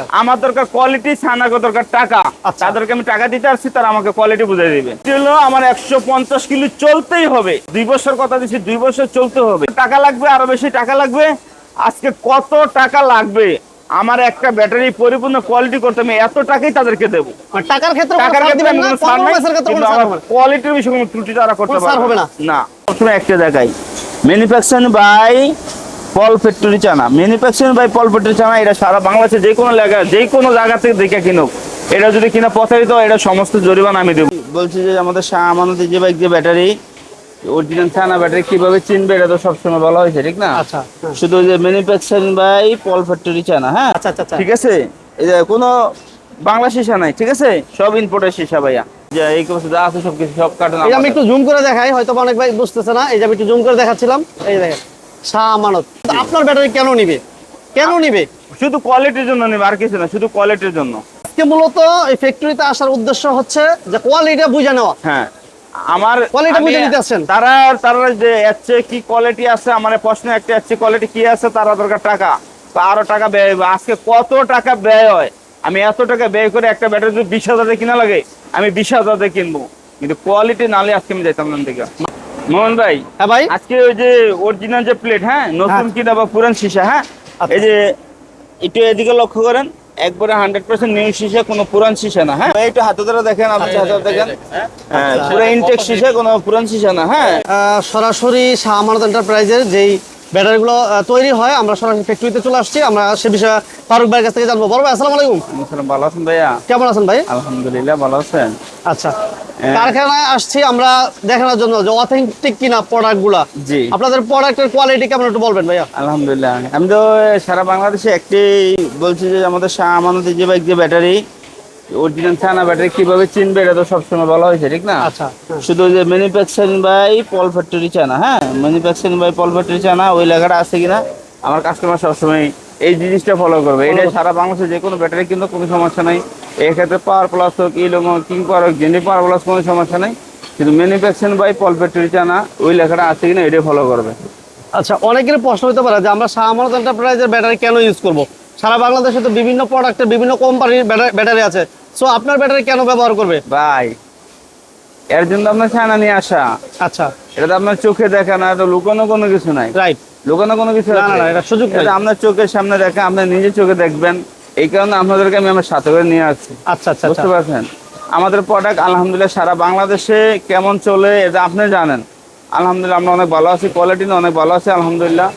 দরকার। আমার দরকার কোয়ালিটি সানাকে দরকার টাকা। আচ্ছা। তাদেরকে আমি টাকা দিতে আসছি তারা আমাকে কোয়ালিটি বুঝিয়ে দিবে। হলো আমার একশো পঞ্চাশ কিলো চলতেই হবে। দুই বছর কথা দিচ্ছি দুই বছর চলতে হবে। টাকা লাগবে আরও বেশি টাকা লাগবে। আজকে কত টাকা লাগবে? আমার একটা ব্যাটারি পরিপূর্ণ কোয়ালিটি করতে আমি এত টাকাই তাদেরকে দেবো। টাকার ক্ষেত্রে টাকার ক্ষেত্রে আমি কোনো ছাড় নাই, কিন্তু আমার কোয়ালিটির বিষয়ে কোনো ত্রুটি তারা করতে পারবে হবে না। না? সবসময় একটা জায়গায় manufacturing by Paul factory China. Manufacturing by Paul factory China এটা সারা বাংলাদেশে যে কোনো জায়গা যে কোনো জায়গা থেকে দেখে কিনুক। এটা যদি কিনা প্রতারিত হয়, এটা সমস্ত জরিমানা আমি দেবো। বলছি যে আমাদের শাহ আমানতের যে বাইক যে ব্যাটারি অরিজিনাল চানা ব্যাটারি কীভাবে চিনবে এটা তো সবসময় বলা হয়েছে ঠিক না? আচ্ছা হ্যাঁ। শুধু যে manufacturing by Paul factory China হ্যাঁ? আচ্ছা আচ্ছা আচ্ছা। ঠিক আছে? এই যে কোনো বাংলা সীসা নাই ঠিক আছে? সব ইম্পোর্টের সীসা ভাইয়া। যে এই কিছু যা আছে সব কিছু সব কার্টন আমি একটু জুম করে দেখাই হয়তো অনেক ভাই বুঝতেছে না। এই যে আমি একটু জুম করে দেখাচ্ছিলাম। এই দেখেন। শাহ আমানত আপনার ব্যাটারি কেন নিবে? কেন নিবে? শুধু কোয়ালিটির জন্য নেবে আর কিছু না শুধু কোয়ালিটির জন্য। আজকে মূলত এই ফ্যাক্টরিতে আসার উদ্দেশ্য হচ্ছে যে কোয়ালিটিটা বুঝে নেওয়া। হ্যাঁ আমার Quality আমি- বুঝে নিতে আসছেন? তারা তারা যে এচ্ছে কি কোয়ালিটি আছে আমার প্রশ্ন একটা এচ্ছে কোয়ালিটি কি আছে তারা দরকার টাকা। তো আরও টাকা ব্যয় হবে। আজকে কত টাকা ব্যয় হয়? আমি এত টাকা ব্যয় করে একটা ব্যাটারি যদি বিশ হাজারে কিনা লাগে আমি বিশ হাজারে কিনবো। কিন্তু কোয়ালিটি নালে আজকে আমি যাইতাম না থেকে। মোহন ভাই হ্যাঁ ভাই। আজকে ওই যে অরিজিনাল যে প্লেট হ্যাঁ নতুন হ্যাঁ। কিনা বা পুরান সীসা হ্যাঁ আচ্ছা। এই যে একটু এদিকে লক্ষ্য করেন একবারে হান্ড্রেড পার্সেন্ট নিউ সীসা কোনো পুরান সীসা না হ্যাঁ। একটু হাতে ধরে দেখেন আপনি হাতে ধরে দেখেন। হ্যাঁ পুরো ইনটেক সীসা কোনো পুরান সীসা না হ্যাঁ। সরাসরি শাহ আমানত এন্টারপ্রাইজের যেই ব্যাটারিগুলো তৈরি হয়। আমরা সরাসরি ফ্যাক্টরিতে চলে আসছি। আমরা সে বিষয়ে ফারুক ভাইয়ের কাছ থেকে জানব। বড় ভাই আসসালামু আলাইকুম। ভালো আছেন ভাইয়া? কেমন আছেন ভাই? আলহামদুলিল্লাহ ভালো আছেন। আচ্ছা হ্যাঁ। কারখানায় আসছি আমরা দেখানোর জন্য যে অথেন্টিক কিনা প্রোডাক্টগুলা জি। আপনাদের প্রোডাক্টের কোয়ালিটি কেমন একটু বলবেন ভাইয়া? আলহামদুলিল্লাহ। আমি তো সারা বাংলাদেশে একটি বলছি যে আমাদের শাহ আমানতের যে বাইক যে ব্যাটারি অরিজিনাল চানা ব্যাটারি কীভাবে চিনবে এটা তো সবসময় বলা হয়েছে ঠিক না? আচ্ছা হ্যাঁ। শুধু যে manufacturing by Paul factory China হ্যাঁ? Manufacturing by Paul factory China ওই লেখাটা আছে কিনা? আমার কাস্টমার সবসময় এই জিনিসটা ফলো করবে। এটা সারা বাংলাদেশে যে কোনো ব্যাটারি কিন্তু কোনো সমস্যা নাই। এক্ষেত্রে পাওয়ার প্লাস হোক ইলোমো কিং পাওয়ার হোক জেনি পাওয়ার প্লাস কোনো সমস্যা নাই। কিন্তু manufacturing by Paul factory China ওই লেখাটা আছে কিনা এটাই ফলো করবে। আচ্ছা অনেকের প্রশ্ন হতে পারে যে আমরা শাহ আমানত এন্টারপ্রাইজের ব্যাটারি কেন ইউজ করব? সারা বাংলাদেশে তো বিভিন্ন প্রোডাক্টের বিভিন্ন কোম্পানির ব্যাটারি আছে। সো আপনার ব্যাটারি কেন ব্যবহার করবে? ভাই এর জন্য আপনার চানা নিয়ে আসা। আচ্ছা। এটা তো আপনার চোখে দেখা না এটা লুকানো কোনো কিছু নাই। রাইট লুকানো কোনো কিছু না, না, এটা সুযোগ এটা আপনার চোখের সামনে দেখা আপনি চোখে দেখবেন। এই কারণে আপনাদেরকে আমি আমার সাথে করে নিয়ে আসছি। আচ্ছা আচ্ছা আচ্ছা। বুঝতে পারছেন? আমাদের প্রোডাক্ট আলহামদুলিল্লাহ সারা বাংলাদেশে কেমন চলে এটা আপনি জানেন। আলহামদুলিল্লাহ আমরা অনেক ভালো আছি কোয়ালিটি অনেক ভালো আছে আলহামদুলিল্লাহ।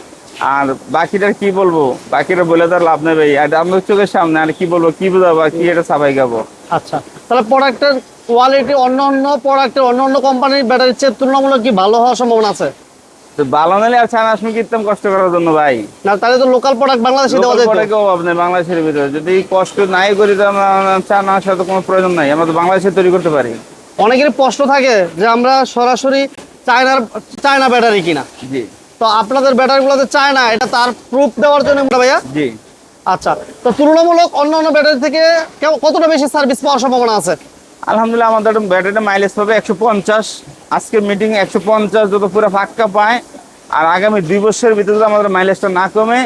আর বাকিটা কি বলব? বাকিটা বলে তার লাভ নেই ভাই। এটা আপনার চোখের সামনে আর কি বলব কি বোঝাবো আর কি এটা সাবাই গাবো আচ্ছা তাহলে প্রোডাক্টের কোয়ালিটি অন্য অন্য প্রোডাক্টের অন্য অন্য কোম্পানির ব্যাটারির চেয়ে তুলনামূলক কি ভালো হওয়ার সম্ভাবনা আছে? তো ভালো নালে আর চান আসলে কিনতাম কষ্ট করার জন্য ভাই। না তাহলে তো লোকাল প্রোডাক্ট বাংলাদেশে দেওয়া যায় তো। প্রোডাক্টের অভাব নেই বাংলাদেশের ভিতরে। যদি কষ্ট নাই করি তো আমরা চা না আসার তো কোনো প্রয়োজন নাই। আমরা তো বাংলাদেশে তৈরি করতে পারি। অনেকের প্রশ্ন থাকে যে আমরা সরাসরি চায়নার চায়না ব্যাটারি কিনা। জি। তো আপনাদের ব্যাটারিগুলোতে চায়না এটা তার প্রুফ দেওয়ার জন্য ভাইয়া? জি। আচ্ছা তো তুলনামূলক অন্য অন্য ব্যাটারি থেকে কতটা বেশি সার্ভিস পাওয়ার সম্ভাবনা আছে? আলহামদুলিল্লাহ আমাদের ব্যাটারিটা মাইলেজ পাবে একশো পঞ্চাশ আজকের মিটিং একশো পঞ্চাশ যত পুরো ফাঁকা পায় আর আগামী দুই বছরের ভিতরে যদি আমাদের মাইলেজটা না কমে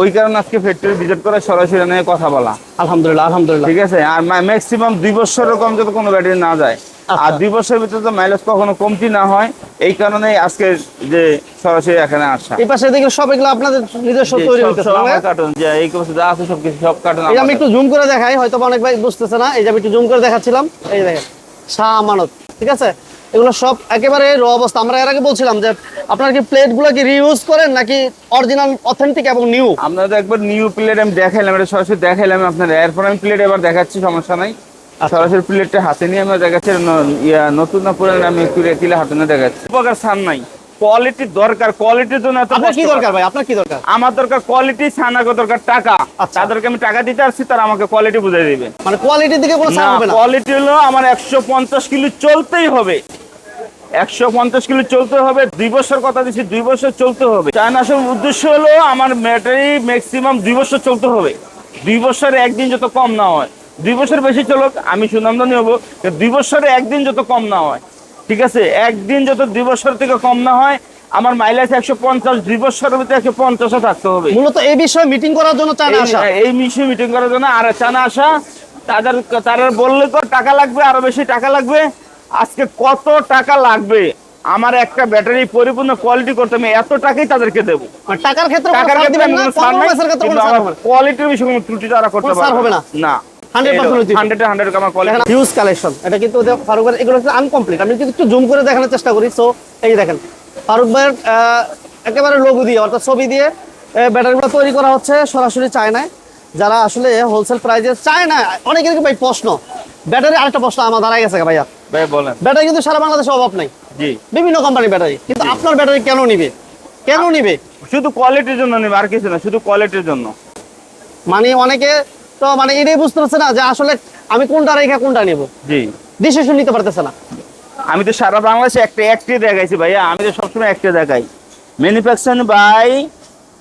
ওই কারণে আজকে ফ্যাক্টরি ভিজিট করে সরাসরি নিয়ে কথা বলা। আলহামদুলিল্লাহ আলহামদুলিল্লাহ। ঠিক আছে? আর ম্যাক্সিমাম দুই বছরের কম যত কোনো ব্যাটারি না যায়। আর আচ্ছা। দুই বছরের ভিতরে তো মাইলেজ কখনো কমতি না হয় এই কারণে আজকে যে সরাসরি এখানে আসা। এই পাশে দেখি সব এগুলো আপনাদের নিজস্ব তৈরি হইতেছে সব আমার? কার্টুন যে এই কিছু যা আছে সব কিছু সব কার্টুন এই আমি একটু জুম করে দেখাই হয়তো অনেক ভাই বুঝতেছে না। এই যে আমি একটু জুম করে দেখাচ্ছিলাম। এই দেখেন শাহ আমানত ঠিক আছে? এগুলো সব একেবারে র অবস্থা। আমরা এর আগে বলছিলাম যে আপনার কি প্লেটগুলো কি রিউজ করেন নাকি অরিজিনাল অথেন্টিক এবং নিউ আপনারা তো একবার নিউ প্লেট আমি দেখাইলাম এটা সরাসরি দেখাইলাম আপনার এরপর আমি প্লেট এবার দেখাচ্ছি সমস্যা নাই। সরাসরি প্লেটটা হাতে নিয়ে আমি দেখাচ্ছি। নতুন না পুরান আমি কিলে হাতে নিয়ে দেখাচ্ছি। উপকার সান নাই। কোয়ালিটি দরকার কোয়ালিটির জন্য এত আপনার কি দরকার ভাই? আপনার কি দরকার? আমার দরকার কোয়ালিটি সানাকে দরকার টাকা। আচ্ছা। তাদেরকে আমি টাকা দিতে আসছি তারা আমাকে কোয়ালিটি বুঝিয়ে দিবে। মানে কোয়ালিটির দিকে কোনো ছাড় হবে না? কোয়ালিটি হলো আমার একশো পঞ্চাশ কিলো চলতেই হবে। একশো পঞ্চাশ কিলো চলতে হবে দুই বছর কথা দিচ্ছি দুই বছর চলতে হবে। চায়না আসার উদ্দেশ্য হলো আমার ব্যাটারি ম্যাক্সিমাম দুই বছর চলতে হবে। দুই বছরে একদিন যত কম না হয়। দুই বছর বেশি চলুক আমি সুনামদানি হব। দুই বছরে একদিন যত কম না হয় ঠিক আছে? একদিন যত দুই বছর থেকে কম না হয় আমার মাইলেজ একশো পঞ্চাশ দুই বছরের ভিতরে একশো পঞ্চাশে থাকতে হবে। মূলত এই বিষয়ে মিটিং করার জন্য চায় না আসা? এই- মিশে মিটিং করার জন্য আর চানা আসা। তাদের তারা বললে তো টাকা লাগবে আরও বেশি টাকা লাগবে। আজকে কত টাকা লাগবে? আমার একটা ব্যাটারি পরিপূর্ণ কোয়ালিটি করতে আমি এত টাকাই তাদেরকে দেবো। টাকার ক্ষেত্রে টাকার ক্ষেত্রে কোয়ালিটির বিষয়ে কোনো ত্রুটি তারা করতে পারবে না? না 100% হান্ড্রেড হান্ড্রেড আমার কোয়ালিটি দেখেন হিউজ কালেকশন এটা কিন্তু ওদের ফারুক ভাইয়ের এগুলো হচ্ছে আনকমপ্লিট আমি যদি একটু জুম করে দেখানোর চেষ্টা করি। সো এই দেখেন ফারুক ভাইয়ের একেবারে লোগো দিয়ে অর্থাৎ ছবি দিয়ে ব্যাটারিগুলো তৈরি করা হচ্ছে সরাসরি চায়নায়। যারা আসলে হোলসেল প্রাইজে চায় না অনেকের ভাই প্রশ্ন ব্যাটারি আরেকটা প্রশ্ন আমার দাঁড়ায় গেছে ভাইয়া। ভাই বলেন। ব্যাটারি কিন্তু সারা বাংলাদেশে অভাব নাই। জি। বিভিন্ন কোম্পানির ব্যাটারি। কিন্তু আপনার ব্যাটারি কেন নিবে? কেন নিবে? শুধু কোয়ালিটির জন্য নেবে আর কিছু না শুধু কোয়ালিটির জন্য। মানে অনেকে তো মানে এটাই বুঝতে পারছে না যে আসলে আমি কোনটা রেখে কোনটা নিব। জি। ডিসিশন নিতে পারতেছে না। আমি তো সারা বাংলাদেশে একটা একটি দেখাইছি ভাইয়া আমি তো সবসময় একটা দেখাই। Manufacture by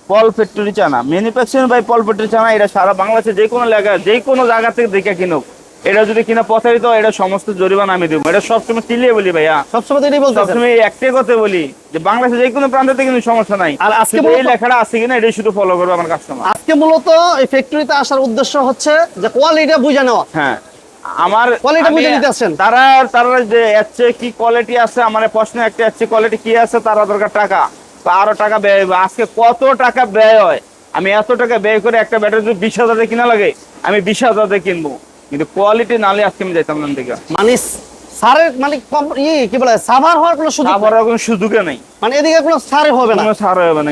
Paul factory China manufacture by Paul factory China এটা সারা বাংলাদেশে যে কোনো জায়গা যে কোনো জায়গা থেকে দেখে কিনুক। এটা যদি কিনা প্রচারিত এটা সমস্ত জরিমানা আমি দেবো। এটা সবসময় চিলিয়ে বলি ভাইয়া। সবসময় এটাই বলতেছে সবসময় একটাই কথা বলি যে বাংলাদেশে যে কোনো প্রান্ত কিন্তু সমস্যা নাই। আর আজকে এই লেখাটা আছে কিনা এটাই শুধু ফলো করবে আমার কাস্টমার আজকে মূলত এই ফ্যাক্টরিতে আসার উদ্দেশ্য হচ্ছে যে কোয়ালিটিটা বুঝে নেওয়া। হ্যাঁ। আমার আমি- বুঝে নিতে আসছেন। তারা তারা যে এসছে কি কোয়ালিটি আছে আমার প্রশ্ন একটা এসছে কোয়ালিটি কি আছে তারা দরকার টাকা। তো আরও টাকা ব্যয় আজকে কত টাকা ব্যয় হয়? আমি এত টাকা ব্যয় করে একটা ব্যাটারি যদি বিশ হাজার কিনা লাগে আমি বিশ হাজার কিনবো। কিন্তু কোয়ালিটি নালে আজকে আমি যাইতাম না মানে সারের মানে ই কি বলে সাভার হওয়ার কোনো সুযোগ তারপর নেই। কোনো নেই। মানে এদিকে কোনো সারে হবে না? কোনো হবে না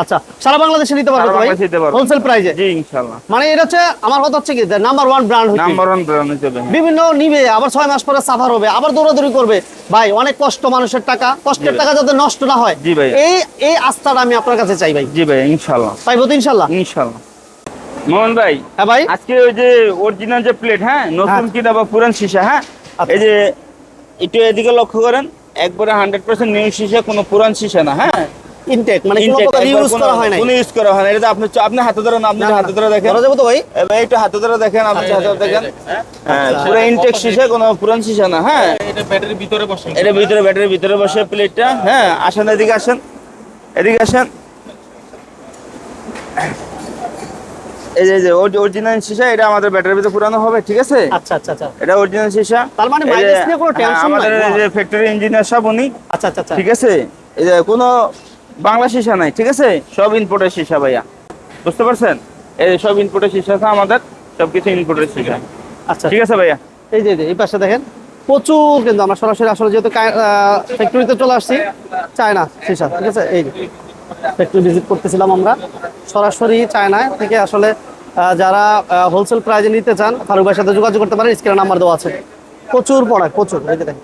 আচ্ছা সারা বাংলাদেশে নিতে পারবে ভাই? নিতে পারবে। হোলসেল প্রাইজে জি মানে এটা হচ্ছে আমার কথা হচ্ছে কি নাম্বার ওয়ান ব্র্যান্ড হচ্ছে। নাম্বার ওয়ান ব্র্যান্ড হিসেবে বিভিন্ন নিবে আবার ছয় মাস পরে সাফার হবে আবার দৌড়াদৌড়ি করবে। ভাই অনেক কষ্ট মানুষের টাকা কষ্টের টাকা যাতে নষ্ট না হয়। জি ভাই। এই এই আস্থাটা আমি আপনার কাছে চাই ভাই। জি ভাই ইনশাল্লাহ। পাইবো তো ইনশাল্লাহ? ইনশাল্লাহ। মোহন ভাই হ্যাঁ ভাই। আজকে ওই যে অরিজিনাল যে প্লেট হ্যাঁ নতুন হ্যাঁ। কিনা বা পুরান সীসা হ্যাঁ আচ্ছা। এই যে একটু এদিকে লক্ষ্য করেন একবারে হান্ড্রেড পার্সেন্ট নিউ সীসা কোনো পুরান সীসা না হ্যাঁ। ইনটেক মানে ইউজ করা হয় কোনো ইউজ করা হয় না এটা আপনি আপনি হাতে ধরেন আপনি হাতে ধরে দেখেন। ধরা যাবে তো ভাই। এবার একটু হাতে ধরে দেখেন আপনি হাতে ধরে দেখেন। হ্যাঁ। আচ্ছা। পুরো ইনটেক সীসা কোনো পুরান সীসা না হ্যাঁ। এটা ব্যাটারির ভিতরে বসে এটা ভিতরে ব্যাটারির ভিতরে বসে প্লেটটা হ্যাঁ আসেন এদিকে আসেন এদিকে আসেন। এই যে অরিজিনাল সীসা এটা আমাদের ব্যাটারির ভিতরে পুরানো হবে ঠিক আছে? আচ্ছা আচ্ছা আচ্ছা। এটা অরিজিনাল সীসা। তার মানে mileage নিয়ে কোনো হ্যাঁ, tension আমাদের যে ফ্যাক্টরি ইঞ্জিনিয়ার সব উনি আচ্ছা আচ্ছা আচ্ছা। ঠিক আছে? এই যে কোনো বাংলা সীসা নাই ঠিক আছে? সব ইনপুটের সীসা ভাইয়া। বুঝতে পারছেন? এই সব ইনপুটের সীসা আছে আমাদের সবকিছু ইনপুটের সীসা। আচ্ছা। ঠিক আছে ভাইয়া? এই যে এই যে, এই পাশে দেখেন প্রচুর কিন্তু আমরা সরাসরি আসলে যেহেতু ফ্যাক্টরিতে চলে আসছি চায়না সীসা ঠিক আছে? এই ফ্যাক্টরি ভিজিট করতেছিলাম আমরা। সরাসরি চায়নায় থেকে আসলে যারা হোলসেল প্রাইজে নিতে চান, ফারুক ভাইয়ের সাথে যোগাযোগ করতে পারেন স্ক্রিনে নাম্বার দেওয়া আছে। প্রচুর প্রোডাক্ট প্রচুর যে দেখেন।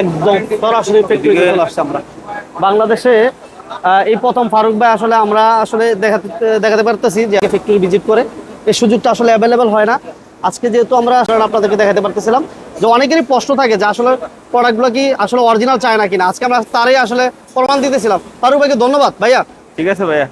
একদম, সরাসরি ফ্যাক্টরিতে চলে আসছি আমরা। বাংলাদেশে এই প্রথম ফারুক ভাই আসলে আমরা আসলে দেখাতে দেখাতে পারতেছি যে ফ্যাক্টরি ভিজিট করে। এই সুযোগটা আসলে অ্যাভেলেবেল হয় না। আজকে যেহেতু আমরা আপনাদেরকে দেখাতে পারতেছিলাম যে অনেকেরই প্রশ্ন থাকে যে আসলে প্রোডাক্টগুলো কি আসলে অরিজিনাল চায় না কিনা? আজকে আমরা তারই আসলে প্রমাণ দিতেছিলাম। ফারুক ভাইকে ধন্যবাদ, ভাইয়া। ঠিক আছে, ভাইয়া।